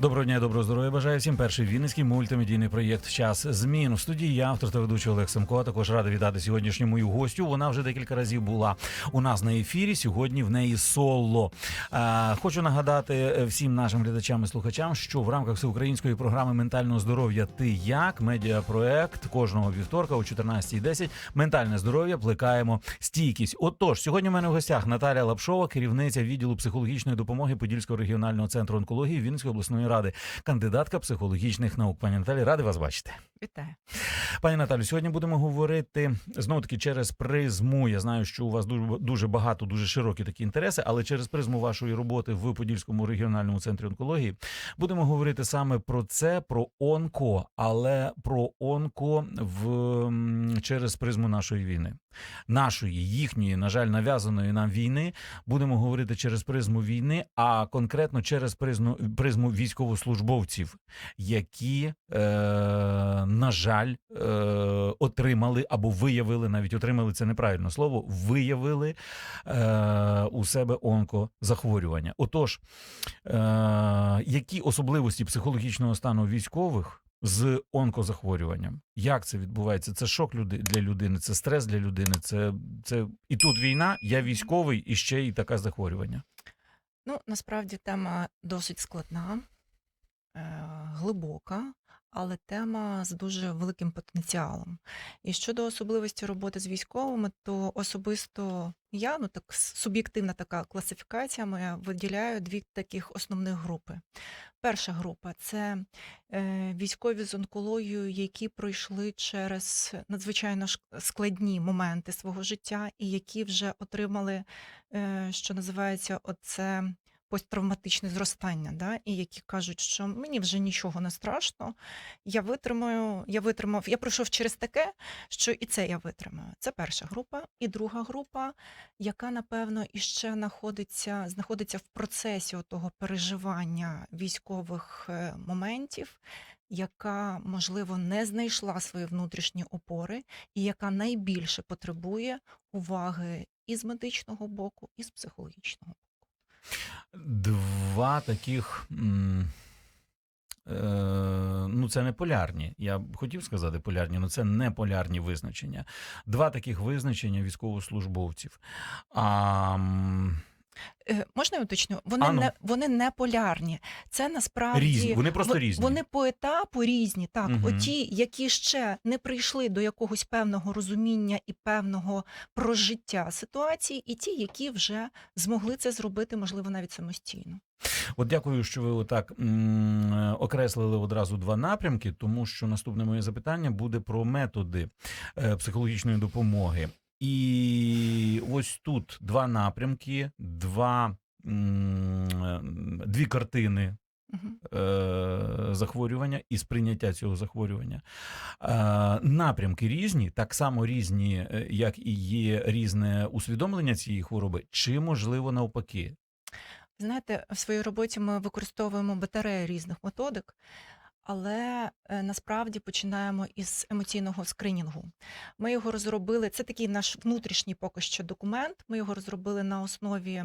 Доброго дня, доброго здоров'я. Бажаю всім перший вінницький мультимедійний проєкт Час змін. В студії я, автор та ведучий Олег Семко. Також радий вітати сьогоднішню мою гостю. Вона вже декілька разів була у нас на ефірі. Сьогодні в неї соло. Хочу нагадати е, всім нашим глядачам і слухачам, що в рамках всеукраїнської програми ментального здоров'я Ти як медіапроект кожного вівторка о 14.10 ментальне здоров'я плекаємо стійкість. Отож, сьогодні в мене в гостях Наталя Лапшова, керівниця відділу психологічної допомоги Подільського регіонального центру онкології Вінницької обласної ради, кандидатка психологічних наук. Пані Наталі, радий вас бачити. Вітаю. Пані Наталю, сьогодні будемо говорити знову таки через призму. Я знаю, що у вас дуже дуже багато, дуже широкі такі інтереси, але через призму вашої роботи в Подільському регіональному центрі онкології будемо говорити саме про це, про онко, але про онко в через призму нашої війни, нашої, їхньої, на жаль, нав'язаної нам війни. Будемо говорити через призму війни, а конкретно через призму, призму військовослужбовців, які, е, на жаль, е, отримали або виявили, навіть отримали це неправильне слово, виявили е, у себе онкозахворювання. Отож, е, які особливості психологічного стану військових? З онкозахворюванням, як це відбувається? Це шок люди для людини, це стрес для людини. Це, це і тут війна. Я військовий, і ще й таке захворювання. Ну, насправді тема досить складна, глибока, але тема з дуже великим потенціалом. І щодо особливості роботи з військовими, то особисто я, ну так суб'єктивна така класифікація моя, виділяю дві таких основних групи. Перша група це е, військові з онкологією, які пройшли через надзвичайно складні моменти свого життя, і які вже отримали, е, що називається, оце посттравматичне зростання, да? і які кажуть, що мені вже нічого не страшно, я витримаю, я витримав, я пройшов через таке, що і це я витримаю. Це перша група. І друга група, яка, напевно, іще знаходиться, знаходиться в процесі того переживання військових е, моментів, яка, можливо, не знайшла свої внутрішні опори, і яка найбільше потребує уваги і з медичного боку, і з психологічного. Два таких. Е, ну, це не полярні. Я хотів сказати полярні, але це не полярні визначення. Два таких визначення військовослужбовців. А, Е, Можна я уточню? Вони Ану. не вони не полярні. Це насправді різні. Вони просто во- різні. Вони по етапу різні. Так, Мгм. оті, які ще не прийшли до якогось певного розуміння і певного прожиття ситуації, і ті, які вже змогли це зробити, можливо, навіть самостійно. От дякую, що ви отак м, е, окреслили одразу два напрямки, тому що наступне моє запитання буде про методи е, психологічної допомоги. І ось тут два напрямки, два, е, дві картини е, захворювання і сприйняття цього захворювання. Е, напрямки різні, так само різні, е, як і є різне усвідомлення цієї хвороби, чи можливо навпаки. Знаєте, в своїй роботі ми використовуємо батарею різних методик, але е, насправді починаємо із емоційного скринінгу. Ми його розробили. Це такий наш внутрішній поки що документ. Ми його розробили на основі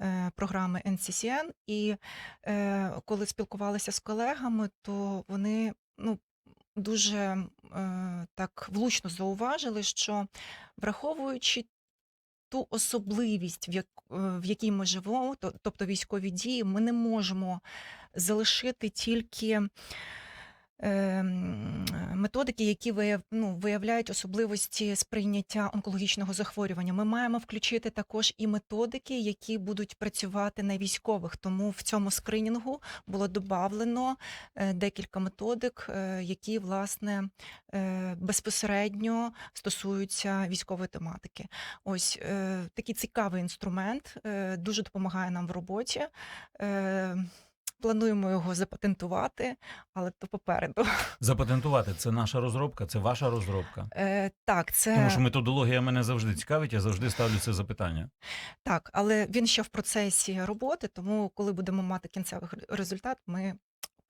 е, програми NCCN, і е, коли спілкувалися з колегами, то вони ну. Дуже е, так влучно зауважили, що враховуючи ту особливість, в, як, е, в якій ми живемо, то- тобто військові дії, ми не можемо залишити тільки методики, які ну, виявляють особливості сприйняття онкологічного захворювання. Ми маємо включити також і методики, які будуть працювати на військових. Тому в цьому скринінгу було додавлено е, декілька методик, е, які власне е, безпосередньо стосуються військової тематики. Ось такий цікавий інструмент, дуже допомагає нам в роботі. Плануємо його запатентувати, але то попереду. Запатентувати це наша розробка, це ваша розробка. Е, так, це Тому що методологія мене завжди цікавить, я завжди ставлю це запитання. так, але він ще в процесі роботи, тому коли будемо мати кінцевий результат, ми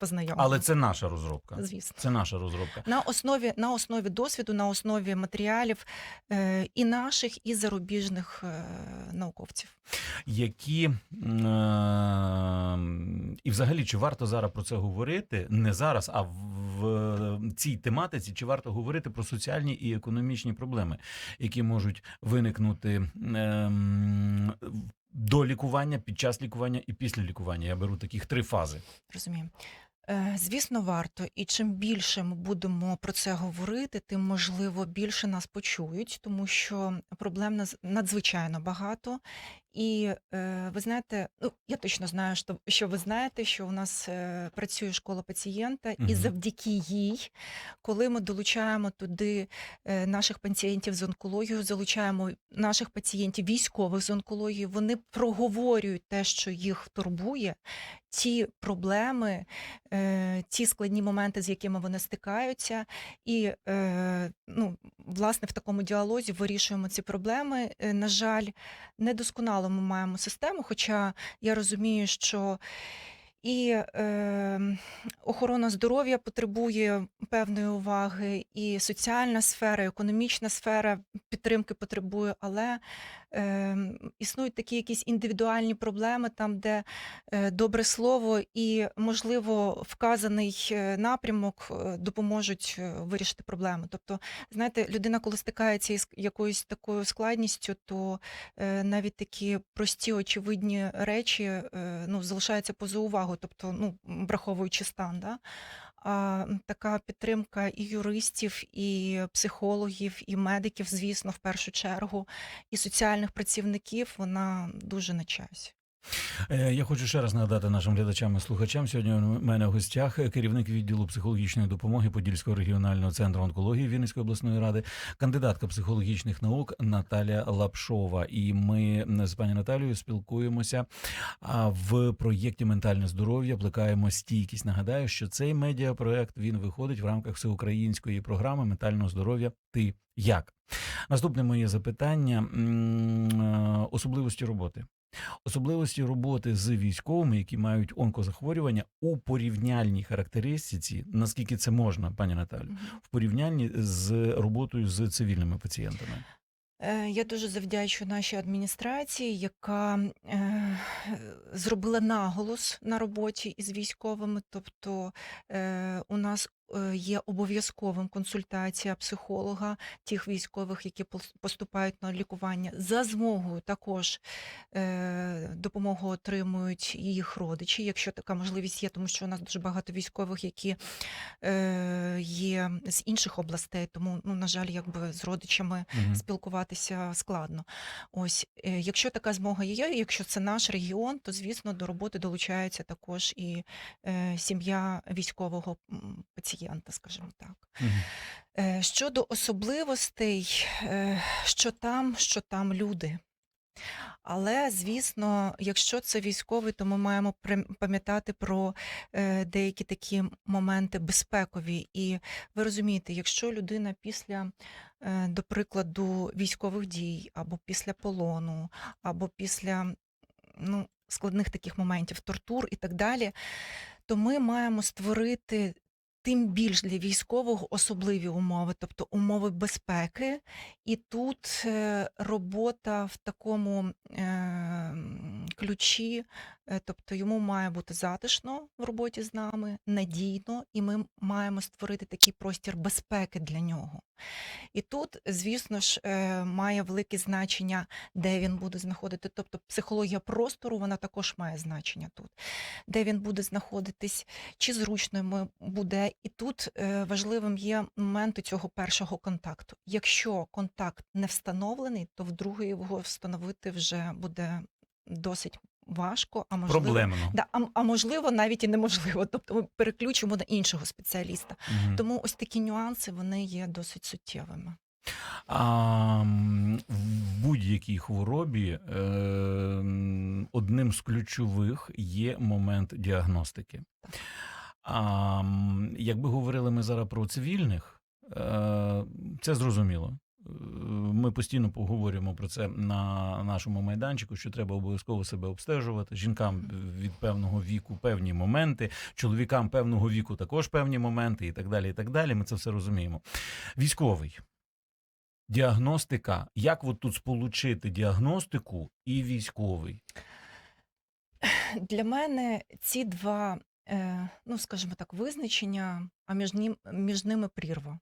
познайомлено. Але це наша розробка. звісно. Це наша розробка. На основі, на основі досвіду, на основі матеріалів е, і наших, і зарубіжних е, науковців. Які е, і взагалі чи варто зараз про це говорити? Не зараз, а в, в цій тематиці, чи варто говорити про соціальні і економічні проблеми, які можуть виникнути ем, до лікування, під час лікування і після лікування? Я беру таких три фази. Розумію. Е, Звісно, варто. І чим більше ми будемо про це говорити, тим можливо більше нас почують, тому що проблем надзвичайно багато. І е, ви знаєте, ну я точно знаю, що, що ви знаєте, що у нас е, працює школа пацієнта, і завдяки їй, коли ми долучаємо туди е, наших пацієнтів з онкологією, залучаємо наших пацієнтів військових з онкологією, вони проговорюють те, що їх турбує, ті проблеми, е, ті складні моменти, з якими вони стикаються, і е, ну, власне в такому діалозі вирішуємо ці проблеми. Е, На жаль, недосконало ми маємо систему, хоча я розумію, що і е, охорона здоров'я потребує певної уваги, і соціальна сфера, економічна сфера підтримки потребує, але е, існують такі якісь індивідуальні проблеми, там, де е, добре слово і, можливо, вказаний е, напрямок е, допоможуть е, вирішити проблему. Тобто, знаєте, людина, коли стикається із якоюсь такою складністю, то е, навіть такі прості очевидні речі е, ну, залишаються поза увагою, тобто, ну, враховуючи стан. Да? Така підтримка і юристів, і психологів, і медиків, звісно, в першу чергу, і соціальних працівників, вона дуже на часі. Е, Я хочу ще раз нагадати нашим глядачам і слухачам. Сьогодні у мене в гостях керівник відділу психологічної допомоги Подільського регіонального центру онкології Вінницької обласної ради, кандидатка психологічних наук Наталя Лапшова. І ми з пані Наталією спілкуємося в проєкті Ментальне здоров'я. Плекаємо стійкість. Нагадаю, що цей медіапроект він виходить в рамках всеукраїнської програми ментального здоров'я. Ти як? Наступне моє запитання е, особливості роботи. Особливості роботи з військовими, які мають онкозахворювання у порівняльній характеристиці, наскільки це можна, пані Наталю, в порівнянні з роботою з цивільними пацієнтами. Е, Я дуже завдячую нашій адміністрації, яка е, зробила наголос на роботі із військовими. Тобто е, у нас є обов'язковим консультація психолога тих військових, які поступають на лікування. За змогою також е, допомогу отримують їх родичі, якщо така можливість є, тому що у нас дуже багато військових, які е, є з інших областей, тому, ну, на жаль, якби з родичами Мгм. спілкуватися складно. Ось, е, якщо така змога є, якщо це наш регіон, то звісно до роботи долучається також і е, сім'я військового м, пацієнта, скажімо так. Е, Щодо особливостей, е, що там, що там люди. Але, звісно, якщо це військовий, то ми маємо пам'ятати про е, деякі такі моменти безпекові. І ви розумієте, якщо людина після, до прикладу, військових дій, або після полону, або після ну, складних таких моментів, тортур і так далі, то ми маємо створити. Тим більш для військового особливі умови, тобто умови безпеки, і тут е, робота в такому е, ключі, тобто йому має бути затишно в роботі з нами, надійно, і ми маємо створити такий простір безпеки для нього. І тут, звісно ж, е, має велике значення, де він буде знаходити. Тобто психологія простору вона також має значення тут, де він буде знаходитись, чи зручно йому буде. І тут е, важливим є момент цього першого контакту. Якщо контакт не встановлений, то вдруге його встановити вже буде досить важко, а можливо, Проблемно. да, а, а можливо навіть і неможливо. Тобто ми переключимо на іншого спеціаліста. Мгм. Тому ось такі нюанси вони є досить суттєвими. А в будь-якій хворобі е, одним з ключових є момент діагностики. А якби говорили ми зараз про цивільних, е, це зрозуміло. Ми постійно поговоримо про це на нашому майданчику, що треба обов'язково себе обстежувати. Жінкам від певного віку певні моменти, чоловікам певного віку також певні моменти, і так далі. І так далі. Ми це все розуміємо. Військовий. Діагностика. Як от тут сполучити діагностику і військовий? Для мене ці два, е, ну скажімо так, визначення, а між, ним, між ними прірва.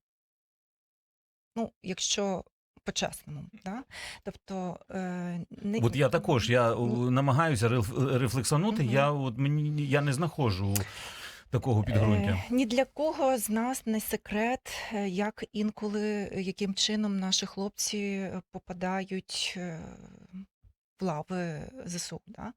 Ну, якщо по-чесному, да? тобто е, не От я також я е, намагаюся реф- рефлексанути. Угу. Я от мені я не знаходжу такого підґрунтя. Е, ні для кого з нас не секрет, е, як інколи, е, яким чином наші хлопці е, попадають е, ЗСУ. Да?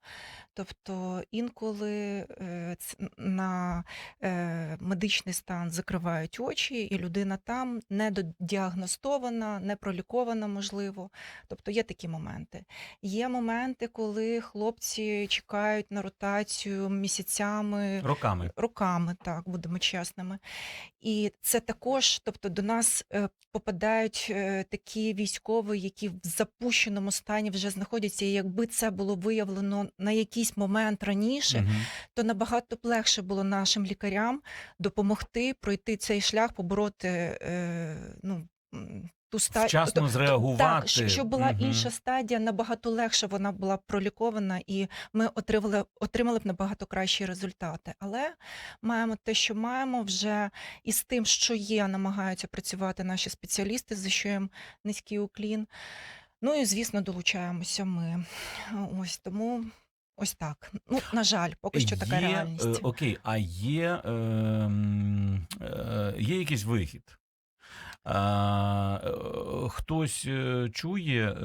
Тобто інколи е, на е, медичний стан закривають очі, і людина там не діагностована, не пролікована, можливо. Тобто є такі моменти. Є моменти, коли хлопці чекають на ротацію місяцями, Роками. роками, так, будемо чесними. І це також, тобто до нас е, попадають такі військові, які в запущеному стані вже знаходяться. І якби це було виявлено на якийсь момент раніше, Мгм. то набагато б легше було нашим лікарям допомогти пройти цей шлях, побороти е, ну, ту ста... Вчасно зреагувати. Так, щоб була Мгм. інша стадія, набагато легше вона була пролікована, і ми отримали, отримали б набагато кращі результати. Але маємо те, що маємо вже із тим, що є, намагаються працювати наші спеціалісти, за що їм низький уклін. Ну і звісно, долучаємося ми. Ось тому. Ось так. Ну, на жаль, поки що така Є, реальність. е, окей, а є, е, е, є якийсь вихід? Е, хтось е, чує е,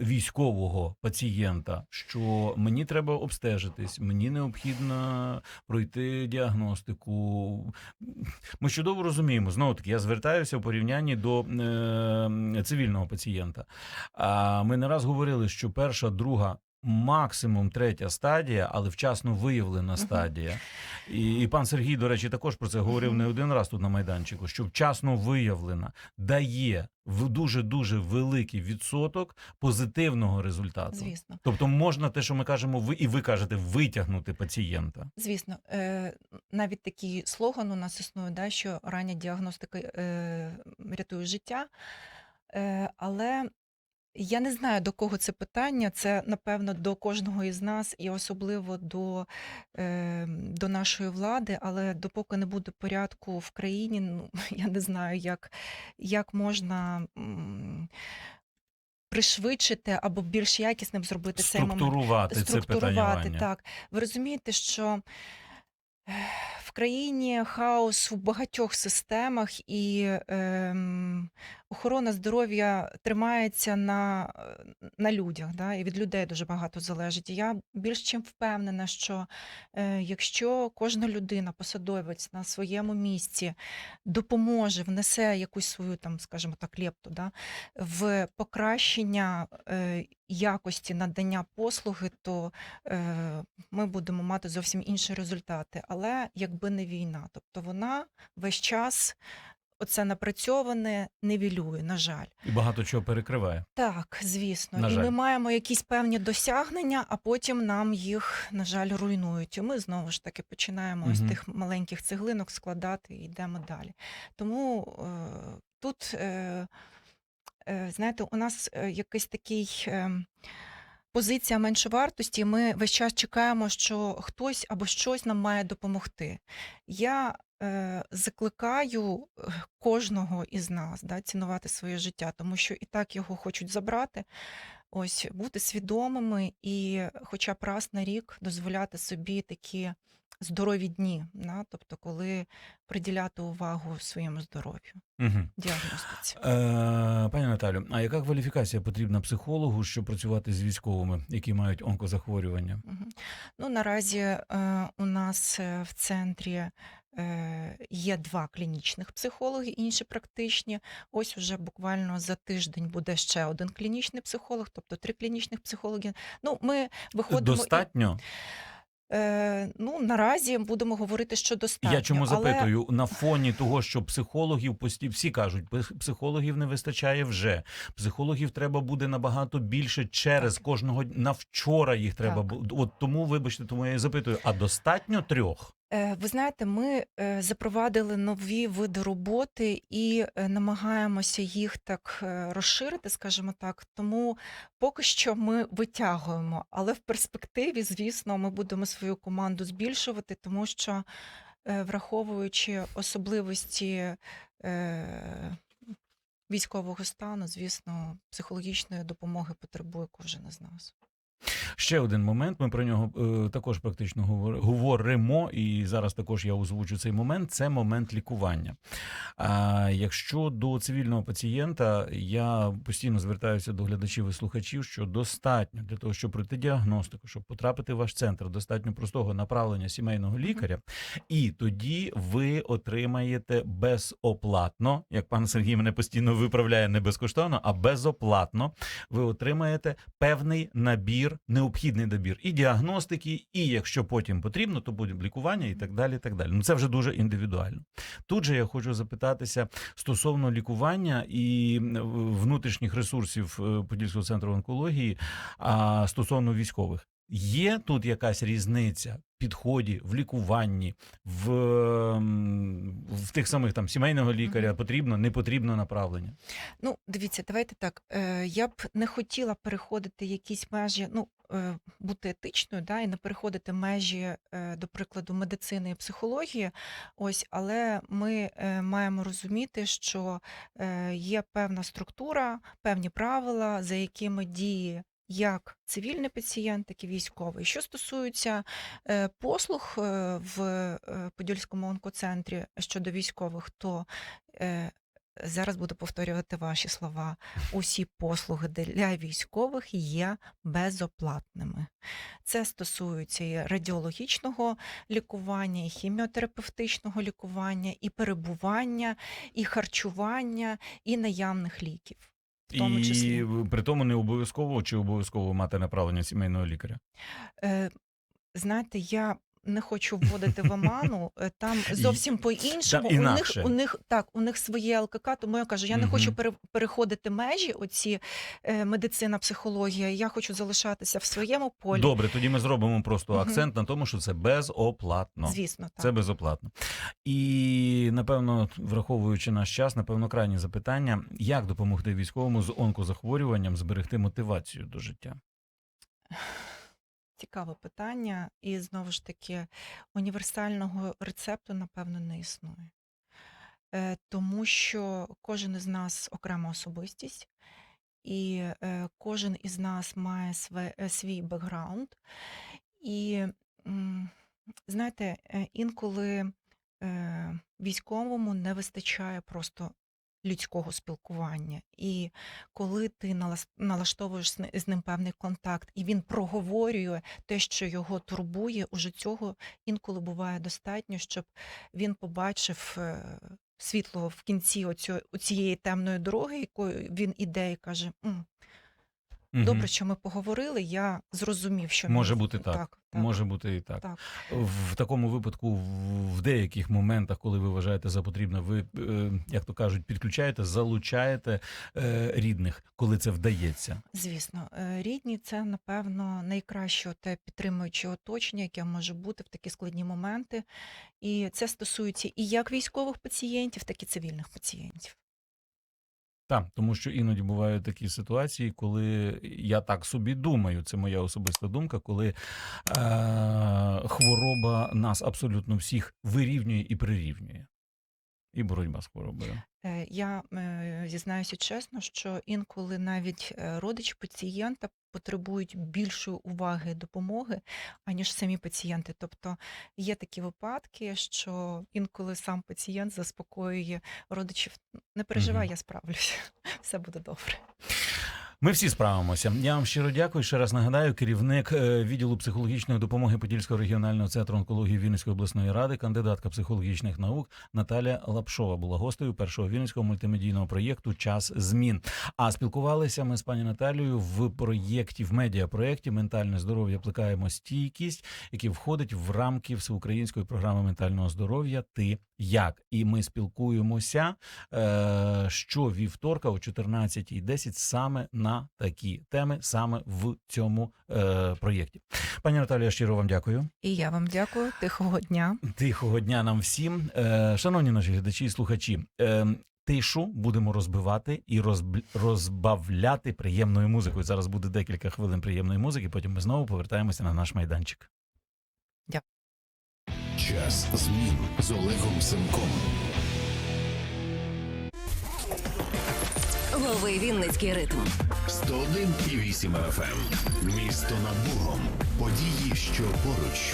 військового пацієнта, що мені треба обстежитись, мені необхідно пройти діагностику. Ми чудово розуміємо, знову таки, я звертаюся в порівнянні до цивільного пацієнта. А ми не раз говорили, що перша, друга. Максимум третя стадія, але вчасно виявлена стадія. І, і пан Сергій, до речі, також про це говорив не один раз тут на майданчику, що вчасно виявлена дає в дуже дуже великий відсоток позитивного результату. Звісно. Тобто можна те, що ми кажемо, ви і ви кажете, витягнути пацієнта. Звісно, е, навіть такий слоган у нас існує, да, що рання діагностика е, рятує життя. Е, але я не знаю, до кого це питання. Це, напевно, до кожного із нас, і особливо до, е, до нашої влади. Але допоки не буде порядку в країні, ну, я не знаю, як, як можна. м, Пришвидшити або більш якісним зробити цей момент Структурувати це структурувати. питання. Так, ви розумієте, що в країні хаос у багатьох системах, і ем, охорона здоров'я тримається на, е, на людях, да, і від людей дуже багато залежить. Я більш чим впевнена, що е, якщо кожна людина, посадовець на своєму місці допоможе, внесе якусь свою там, скажімо так, лепту, да, в покращення е, якості надання послуги, то е, ми будемо мати зовсім інші результати. Але якби не війна, тобто вона весь час оце напрацьоване нівелює, на жаль. І багато чого перекриває. Так, звісно. На і жаль. ми маємо якісь певні досягнення, а потім нам їх, на жаль, руйнують. І ми знову ж таки починаємо Мгм. з тих маленьких цеглинок складати і йдемо далі. Тому е, тут, е, е, знаєте, у нас е, якийсь такий. Е, Позиція меншовартості, ми весь час чекаємо, що хтось або щось нам має допомогти. Я е, закликаю е, кожного із нас да, цінувати своє життя, тому що і так його хочуть забрати. Ось бути свідомими і, хоча б раз на рік, дозволяти собі такі здорові дні, да, тобто, коли приділяти увагу своєму здоров'ю, Угу. діагностиці. Е, пані Наталю, а яка кваліфікація потрібна психологу, щоб працювати з військовими, які мають онкозахворювання? Мгм. Ну, наразі е, у нас в центрі є два клінічних психологи, інші практичні. Ось уже буквально за тиждень буде ще один клінічний психолог, тобто три клінічних психологи. Ну, ми виходимо Достатньо? Е, ну, наразі будемо говорити, що достатньо. Я чому але... запитую на фоні того, що психологів пості всі кажуть, психологів не вистачає вже. Психологів треба буде набагато більше через Так. кожного на вчора їх треба. Так. От тому, вибачте, тому я і запитую: а достатньо трьох? Е, Ви знаєте, ми е, запровадили нові види роботи і е, намагаємося їх так розширити, скажімо так. Тому поки що ми витягуємо, але в перспективі, звісно, ми будемо свою команду збільшувати, тому що враховуючи особливості військового стану, звісно, психологічної допомоги потребує кожен із нас. Ще один момент. Ми про нього е, також практично говор- говоримо, і зараз також я озвучу цей момент. Це момент лікування. А якщо до цивільного пацієнта я постійно звертаюся до глядачів і слухачів, що достатньо для того, щоб пройти діагностику, щоб потрапити в ваш центр, достатньо простого направлення сімейного лікаря, і тоді ви отримаєте безоплатно, як пан Сергій мене постійно виправляє не безкоштовно, а безоплатно ви отримаєте певний набір, необхідний набір і діагностики, і якщо потім потрібно, то буде лікування і так далі. І так далі. Ну це вже дуже індивідуально. Тут же я хочу запитатися стосовно лікування і внутрішніх ресурсів е, Подільського центру онкології, а стосовно військових. Є тут якась різниця в підході, в лікуванні, в, в тих самих там сімейного лікаря потрібно, не потрібно направлення. Ну, дивіться, давайте так. Е, я б не хотіла переходити якісь межі, ну, бути етичною, да, і не переходити межі, е, до прикладу, медицини і психології. Ось, але ми е, маємо розуміти, що е, є певна структура, певні правила, за якими діє. Як цивільний пацієнт, так і військовий. Що стосується е, послуг е, в е, Подільському онкоцентрі щодо військових, то е, Зараз буду повторювати ваші слова. Усі послуги для військових є безоплатними. Це стосується і радіологічного лікування, і хіміотерапевтичного лікування, і перебування, і харчування, і наявних ліків. В тому і числі. при тому не обов'язково чи обов'язково мати направлення сімейного лікаря. Е, знаєте, я не хочу вводити в оману. е, Там зовсім по-іншому. У них, у них так, у них своє ЛКК, тому я кажу, я не хочу пере- переходити межі, оці е, медицина, психологія. Я хочу залишатися в своєму полі. Добре, тоді ми зробимо просто акцент на тому, що це безоплатно. Звісно, так. Це безоплатно. І напевно, враховуючи наш час, напевно, крайнє запитання: як допомогти військовому з онкозахворюванням зберегти мотивацію до життя? Цікаве питання, і знову ж таки, універсального рецепту, напевно, не існує. Е, Тому що кожен із нас окрема особистість, і е, кожен із нас має е, свій бекграунд. І знаєте, інколи військовому не вистачає просто людського спілкування. І коли ти налаштовуєш з ним певний контакт, і він проговорює те, що його турбує, уже цього інколи буває достатньо, щоб він побачив е, світло в кінці цієї темної дороги, якою він іде і каже: «М, Мгм. Добре, що ми поговорили, я зрозумів, що Може мені- бути так. так, так, Може бути і так. так. В такому випадку, в- в деяких моментах, коли ви вважаєте за потрібне, ви, е, як то кажуть, підключаєте, залучаєте е, рідних, коли це вдається. Звісно, Е, рідні це напевно найкраще те підтримуюче оточення, яке може бути в такі складні моменти. І це стосується і як військових пацієнтів, так і цивільних пацієнтів. Так, тому що іноді бувають такі ситуації, коли я так собі думаю, це моя особиста думка, коли е, хвороба нас абсолютно всіх вирівнює і прирівнює. І боротьба з хворобою. Е, Я е, зізнаюся чесно, що інколи навіть е, родичі пацієнта потребують більшої уваги і допомоги, аніж самі пацієнти. Тобто є такі випадки, що інколи сам пацієнт заспокоює родичів. Не переживай, угу. я справлюся, все буде добре. Ми всі справимося. Я вам щиро дякую. Ще раз нагадаю, керівник е, відділу психологічної допомоги Подільського регіонального центру онкології Вінницької обласної ради, кандидатка психологічних наук Наталя Лапшова була гостею першого вінницького мультимедійного проєкту Час змін. А спілкувалися ми з пані Наталією в проєкті, в медіапроєкті Ментальне здоров'я плекаємо стійкість, який входить в рамки всеукраїнської програми ментального здоров'я. Ти як? І ми спілкуємося е, щовівторка о 14.10 саме на такі теми, саме в цьому е, проєкті. Пані Наталія, щиро вам дякую. І я вам дякую. Тихого дня. Тихого дня нам всім. Е, шановні наші глядачі і слухачі. Е, Тишу будемо розбивати і розб... розбавляти приємною музикою. Зараз буде декілька хвилин приємної музики. Потім ми знову повертаємося на наш майданчик. Час змін з Олегом Семком. Лови Вінницький ритм. 101,8 FM. Місто над Бугом. Події, що поруч.